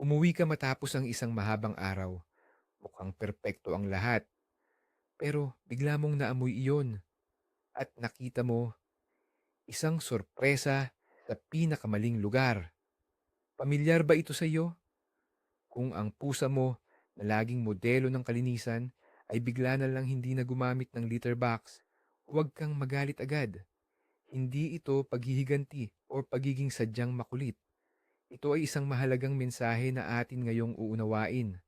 Umuwi ka matapos ang isang mahabang araw. Mukhang perpekto ang lahat. Pero bigla mong naamoy iyon at nakita mo isang sorpresa sa pinakamaling lugar. Pamilyar ba ito sa iyo? Kung ang pusa mo na laging modelo ng kalinisan ay bigla na lang hindi na gumamit ng litter box, huwag kang magalit agad. Hindi ito paghihiganti o pagiging sadyang makulit. Ito ay isang mahalagang mensahe na atin ngayong uunawain.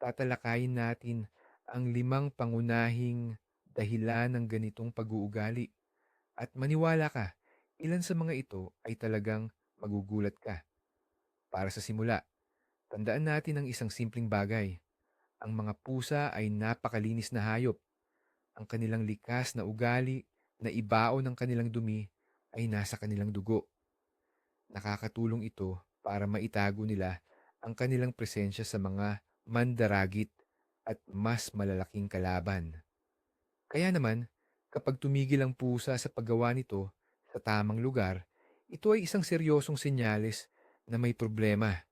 Tatalakayin natin ang limang pangunahing dahilan ng ganitong pag-uugali. At maniwala ka, ilan sa mga ito ay talagang magugulat ka. Para sa simula, tandaan natin ang isang simpleng bagay. Ang mga pusa ay napakalinis na hayop. Ang kanilang likas na ugali na ibao ng kanilang dumi ay nasa kanilang dugo. Nakakatulong ito para maitago nila ang kanilang presensya sa mga mandaragit at mas malalaking kalaban. Kaya naman, kapag tumigil ang pusa sa paggawa nito sa tamang lugar, ito ay isang seryosong senyales na may problema.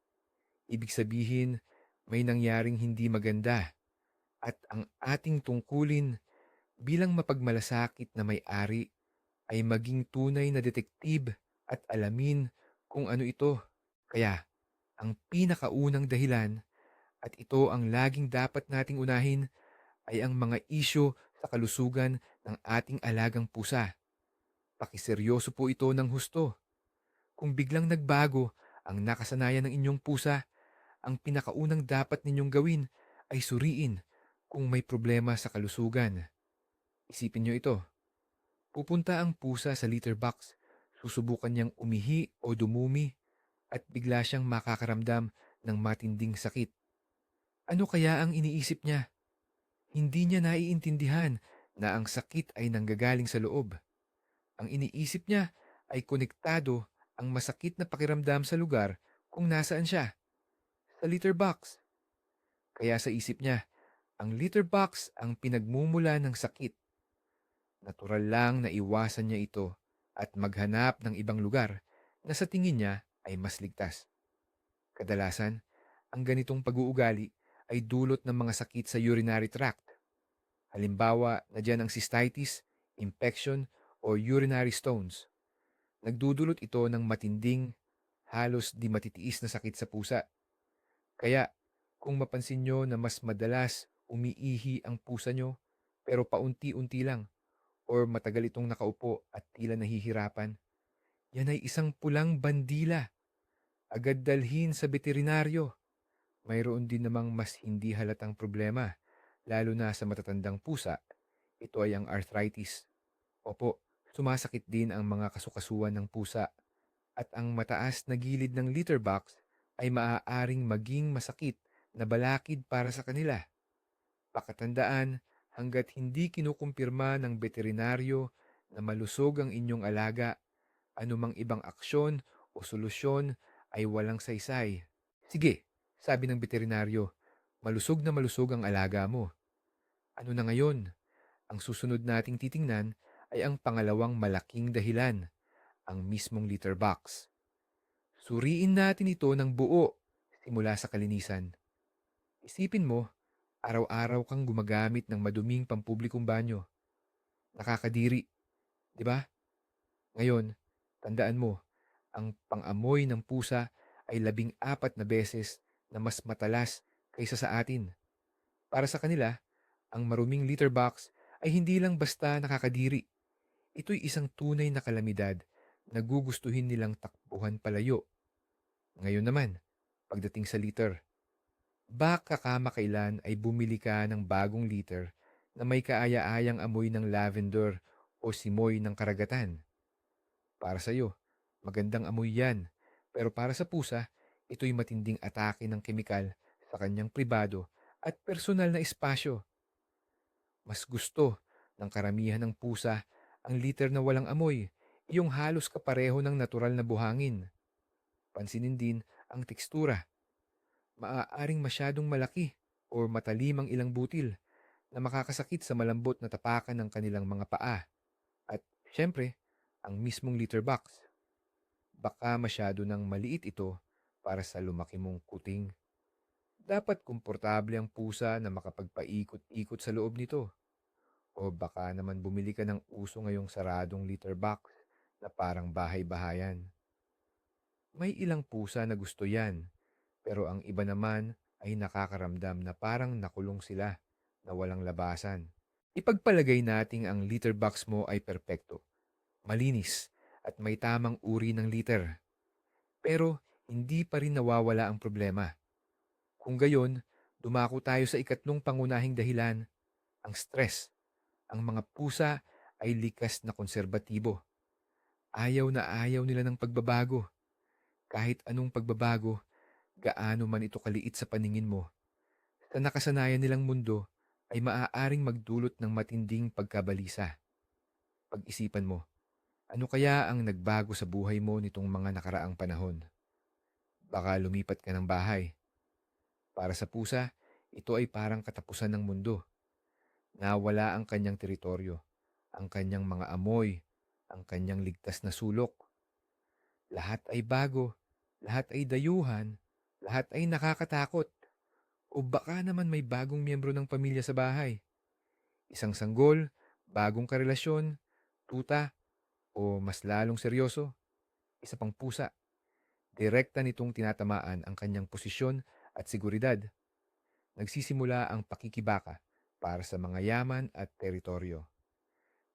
Ibig sabihin, may nangyaring hindi maganda at ang ating tungkulin bilang mapagmalasakit na may-ari ay maging tunay na detektib at alamin kung ano ito. Kaya, ang pinakaunang dahilan at ito ang laging dapat nating unahin ay ang mga isyo sa kalusugan ng ating alagang pusa. Pakiseryoso po ito ng husto. Kung biglang nagbago ang nakasanayan ng inyong pusa, ang pinakaunang dapat ninyong gawin ay suriin kung may problema sa kalusugan. Isipin nyo ito. Pupunta ang pusa sa litter box, susubukan niyang umihi o dumumi at bigla siyang makakaramdam ng matinding sakit. Ano kaya ang iniisip niya? Hindi niya naiintindihan na ang sakit ay nanggagaling sa loob. Ang iniisip niya ay konektado ang masakit na pakiramdam sa lugar kung nasaan siya. Sa litter box. Kaya sa isip niya, ang litter box ang pinagmumula ng sakit. Natural lang na iwasan niya ito at maghanap ng ibang lugar na sa tingin niya ay mas ligtas. Kadalasan, ang ganitong pag-uugali ay dulot ng mga sakit sa urinary tract. Halimbawa na dyan ang cystitis, infection, o urinary stones. Nagdudulot ito ng matinding, halos di matitiis na sakit sa pusa. Kaya, kung mapansin nyo na mas madalas umiihi ang pusa nyo, pero paunti-unti lang, or matagal itong nakaupo at tila nahihirapan, yan ay isang pulang bandila. Agad dalhin sa veterinaryo. Mayroon din namang mas hindi halatang problema, lalo na sa matatandang pusa. Ito ay ang arthritis. Opo, sumasakit din ang mga kasukasuan ng pusa at ang mataas na gilid ng litter box ay maaaring maging masakit na balakid para sa kanila. Pakatandaan, hanggat hindi kinukumpirma ng veterinaryo na malusog ang inyong alaga, anumang ibang aksyon o solusyon ay walang saysay. Sige, sabi ng veterinaryo, malusog na malusog ang alaga mo. Ano na ngayon? Ang susunod nating titingnan ay ang pangalawang malaking dahilan, ang mismong litter box. Suriin natin ito ng buo simula sa kalinisan. Isipin mo, araw-araw kang gumagamit ng maduming pampublikong banyo. Nakakadiri, di ba? Ngayon, tandaan mo, ang pangamoy ng pusa ay labing apat na beses na mas matalas kaysa sa atin. Para sa kanila, ang maruming litter box ay hindi lang basta nakakadiri. Ito'y isang tunay na kalamidad na gugustuhin nilang takbuhan palayo. Ngayon naman, pagdating sa liter, baka kamakailan ay bumili ka ng bagong liter na may kaaya-ayang amoy ng lavender o simoy ng karagatan. Para sa iyo, magandang amoy yan. Pero para sa pusa, ito'y matinding atake ng kemikal sa kanyang pribado at personal na espasyo. Mas gusto ng karamihan ng pusa ang liter na walang amoy, yung halos kapareho ng natural na buhangin. Pansinin din ang tekstura. Maaaring masyadong malaki o matalim ang ilang butil na makakasakit sa malambot na tapakan ng kanilang mga paa. At syempre, ang mismong litter box. Baka masyado ng maliit ito para sa lumaki mong kuting. Dapat komportable ang pusa na makapagpaikot-ikot sa loob nito. O baka naman bumili ka ng uso ngayong saradong litter box na parang bahay-bahayan. May ilang pusa na gusto yan, pero ang iba naman ay nakakaramdam na parang nakulong sila na walang labasan. Ipagpalagay nating ang litter box mo ay perpekto, malinis, at may tamang uri ng litter. Pero hindi pa rin nawawala ang problema. Kung gayon, dumako tayo sa ikatlong pangunahing dahilan, ang stress. Ang mga pusa ay likas na konserbatibo. Ayaw na ayaw nila ng pagbabago. Kahit anong pagbabago, gaano man ito kaliit sa paningin mo, sa nakasanayan nilang mundo ay maaaring magdulot ng matinding pagkabalisa. Pag-isipan mo, ano kaya ang nagbago sa buhay mo nitong mga nakaraang panahon? Baka lumipat ka ng bahay. Para sa pusa, ito ay parang katapusan ng mundo. Nawala ang kanyang teritoryo, ang kanyang mga amoy, ang kanyang ligtas na sulok. Lahat ay bago, lahat ay dayuhan, lahat ay nakakatakot. O baka naman may bagong miyembro ng pamilya sa bahay. Isang sanggol, bagong karelasyon, tuta, o mas lalong seryoso, isa pang pusa. Direkta nitong tinatamaan ang kanyang posisyon at seguridad. Nagsisimula ang pakikibaka para sa mga yaman at teritoryo.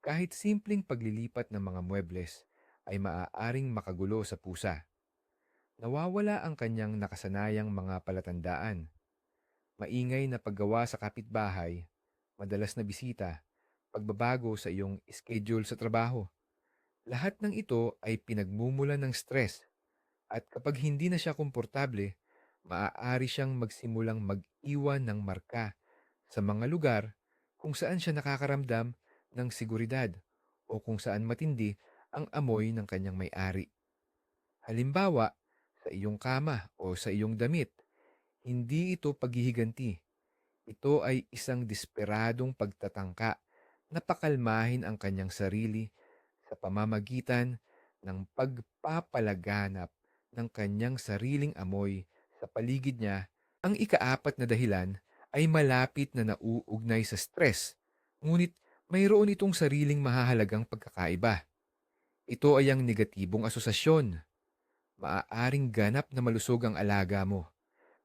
Kahit simpleng paglilipat ng mga muebles ay maaaring makagulo sa pusa. Nawawala ang kanyang nakasanayang mga palatandaan. Maingay na paggawa sa kapitbahay, madalas na bisita, pagbabago sa iyong schedule sa trabaho. Lahat ng ito ay pinagmumulan ng stress at kapag hindi na siya komportable, maaari siyang magsimulang mag-iwan ng marka sa mga lugar kung saan siya nakakaramdam ng seguridad o kung saan matindi ang amoy ng kanyang may-ari. Halimbawa, sa iyong kama o sa iyong damit, hindi ito paghihiganti. Ito ay isang desperadong pagtatangka na pakalmahin ang kanyang sarili sa pamamagitan ng pagpapalaganap ng kanyang sariling amoy sa paligid niya. Ang ikaapat na dahilan ay malapit na nauugnay sa stress, ngunit mayroon itong sariling mahahalagang pagkakaiba. Ito ay ang negatibong asosasyon. Maaaring ganap na malusog ang alaga mo.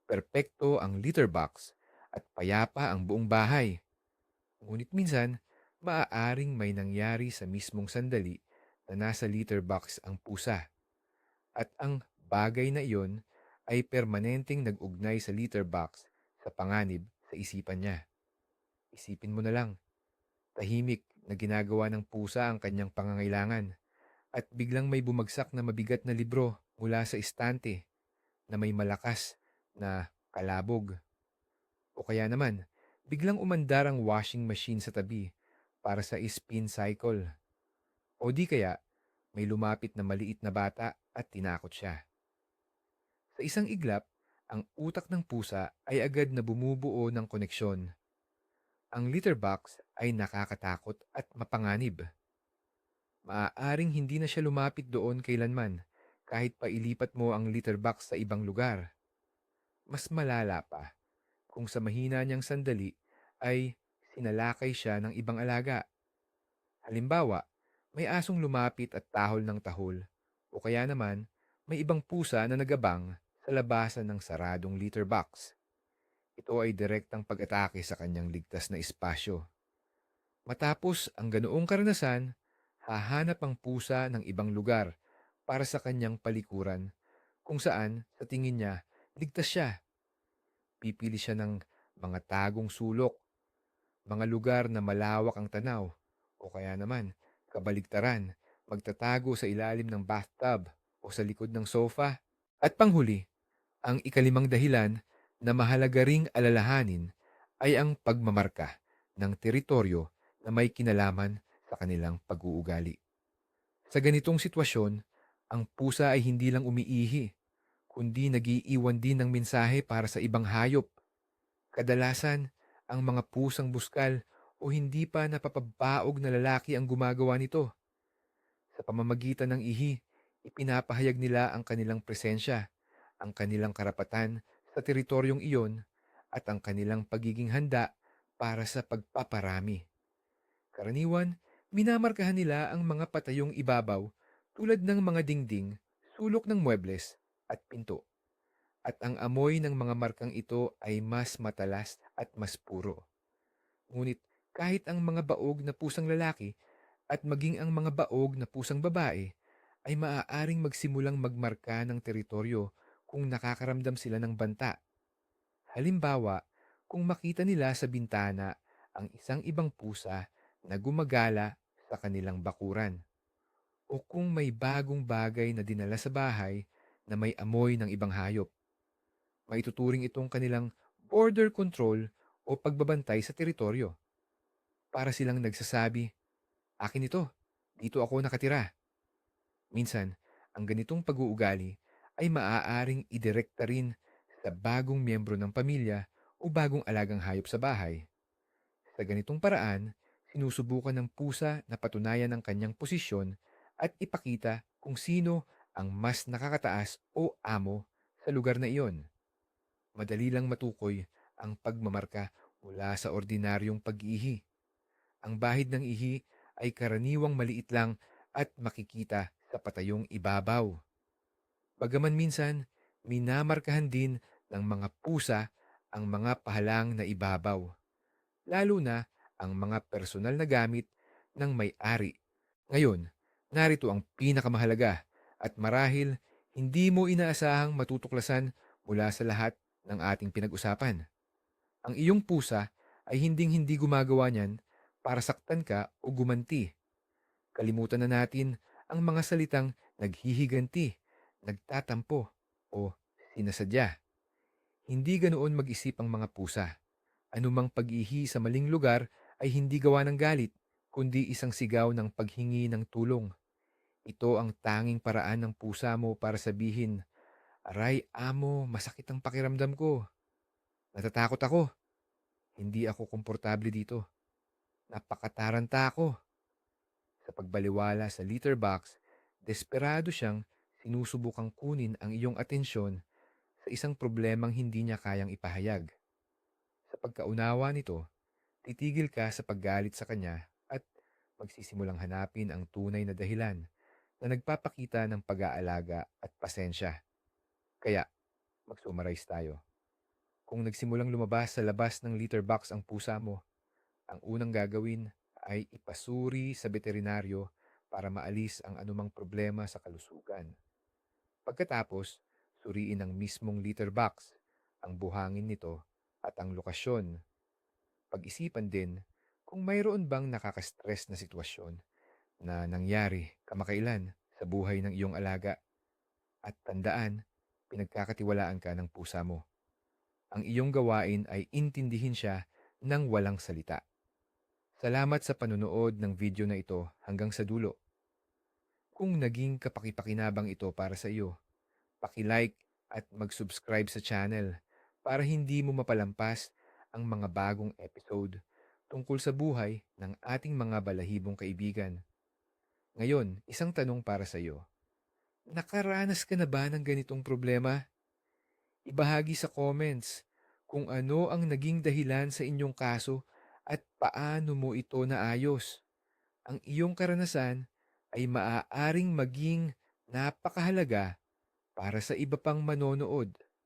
Perpekto ang litter box at payapa ang buong bahay. Ngunit minsan, maaaring may nangyari sa mismong sandali na nasa litter box ang pusa. At ang bagay na iyon ay permanenteng nag-ugnay sa litter box sa panganib sa isipan niya. Isipin mo na lang, tahimik na ginagawa ng pusa ang kanyang pangangailangan at biglang may bumagsak na mabigat na libro mula sa istante na may malakas na kalabog. O kaya naman, biglang umandar ang washing machine sa tabi para sa spin cycle. O di kaya, may lumapit na maliit na bata at tinakot siya. Sa isang iglap, ang utak ng pusa ay agad na bumubuo ng koneksyon. Ang litter box ay nakakatakot at mapanganib. Maaaring hindi na siya lumapit doon kailanman kahit pa ilipat mo ang litter box sa ibang lugar. Mas malala pa kung sa mahina niyang sandali ay sinalakay siya ng ibang alaga. Halimbawa, may asong lumapit at tahol ng tahol o kaya naman may ibang pusa na nagabang sa labasan ng saradong litter box. Ito ay direktang pag-atake sa kanyang ligtas na espasyo. Matapos ang ganoong karanasan, hahanap ang pusa ng ibang lugar para sa kanyang palikuran kung saan, sa tingin niya, ligtas siya. Pipili siya ng mga tagong sulok, mga lugar na malawak ang tanaw, o kaya naman, kabaligtaran, magtatago sa ilalim ng bathtub o sa likod ng sofa. At panghuli, ang ikalimang dahilan na mahalaga ring alalahanin ay ang pagmamarka ng teritoryo na may kinalaman sa kanilang pag-uugali. Sa ganitong sitwasyon, ang pusa ay hindi lang umiihi, kundi nagiiwan din ng mensahe para sa ibang hayop. Kadalasan, ang mga pusang buskal o hindi pa napapabaog na lalaki ang gumagawa nito. Sa pamamagitan ng ihi, ipinapahayag nila ang kanilang presensya ang kanilang karapatan sa teritoryong iyon at ang kanilang pagiging handa para sa pagpaparami. Karaniwan, minamarkahan nila ang mga patayong ibabaw tulad ng mga dingding, sulok ng muebles at pinto. At ang amoy ng mga markang ito ay mas matalas at mas puro. Ngunit kahit ang mga baog na pusang lalaki at maging ang mga baog na pusang babae ay maaaring magsimulang magmarka ng teritoryo kung nakakaramdam sila ng banta. Halimbawa, kung makita nila sa bintana ang isang ibang pusa na gumagala sa kanilang bakuran. O kung may bagong bagay na dinala sa bahay na may amoy ng ibang hayop. Maituturing itong kanilang border control o pagbabantay sa teritoryo. Para silang nagsasabi, akin ito, dito ako nakatira. Minsan, ang ganitong pag-uugali ay maaaring idirekta rin sa bagong miyembro ng pamilya o bagong alagang hayop sa bahay. Sa ganitong paraan, sinusubukan ng pusa na patunayan ang kanyang posisyon at ipakita kung sino ang mas nakakataas o amo sa lugar na iyon. Madali lang matukoy ang pagmamarka mula sa ordinaryong pag-ihi. Ang bahid ng ihi ay karaniwang maliit lang at makikita sa patayong ibabaw. Bagaman minsan, minamarkahan din ng mga pusa ang mga pahalang na ibabaw, lalo na ang mga personal na gamit ng may-ari. Ngayon, narito ang pinakamahalaga at marahil hindi mo inaasahang matutuklasan mula sa lahat ng ating pinag-usapan. Ang iyong pusa ay hinding-hindi gumagawa niyan para saktan ka o gumanti. Kalimutan na natin ang mga salitang naghihiganti, nagtatampo o sinasadya. Hindi ganoon mag-isip ang mga pusa. Anumang pag-ihi sa maling lugar ay hindi gawa ng galit, kundi isang sigaw ng paghingi ng tulong. Ito ang tanging paraan ng pusa mo para sabihin, Aray, amo, masakit ang pakiramdam ko. Natatakot ako. Hindi ako komportable dito. Napakataranta ako. Sa pagbaliwala sa litter box, desperado siyang sinusubukang kunin ang iyong atensyon sa isang problemang hindi niya kayang ipahayag. Sa pagkaunawa nito, titigil ka sa paggalit sa kanya at magsisimulang hanapin ang tunay na dahilan na nagpapakita ng pag-aalaga at pasensya. Kaya, mag-summarize tayo. Kung nagsimulang lumabas sa labas ng litter box ang pusa mo, ang unang gagawin ay ipasuri sa veterinaryo para maalis ang anumang problema sa kalusugan. Pagkatapos, suriin ang mismong litter box, ang buhangin nito at ang lokasyon. Pag-isipan din kung mayroon bang nakakastress na sitwasyon na nangyari kamakailan sa buhay ng iyong alaga. At tandaan, pinagkakatiwalaan ka ng pusa mo. Ang iyong gawain ay intindihin siya ng walang salita. Salamat sa panunood ng video na ito hanggang sa dulo. Kung naging kapakipakinabang ito para sa iyo, paki-like at mag-subscribe sa channel para hindi mo mapalampas ang mga bagong episode tungkol sa buhay ng ating mga balahibong kaibigan. Ngayon, isang tanong para sa iyo. Nakaranas ka na ba ng ganitong problema? Ibahagi sa comments kung ano ang naging dahilan sa inyong kaso at paano mo ito naayos. Ang iyong karanasan ay maaaring maging napakahalaga para sa iba pang manonood.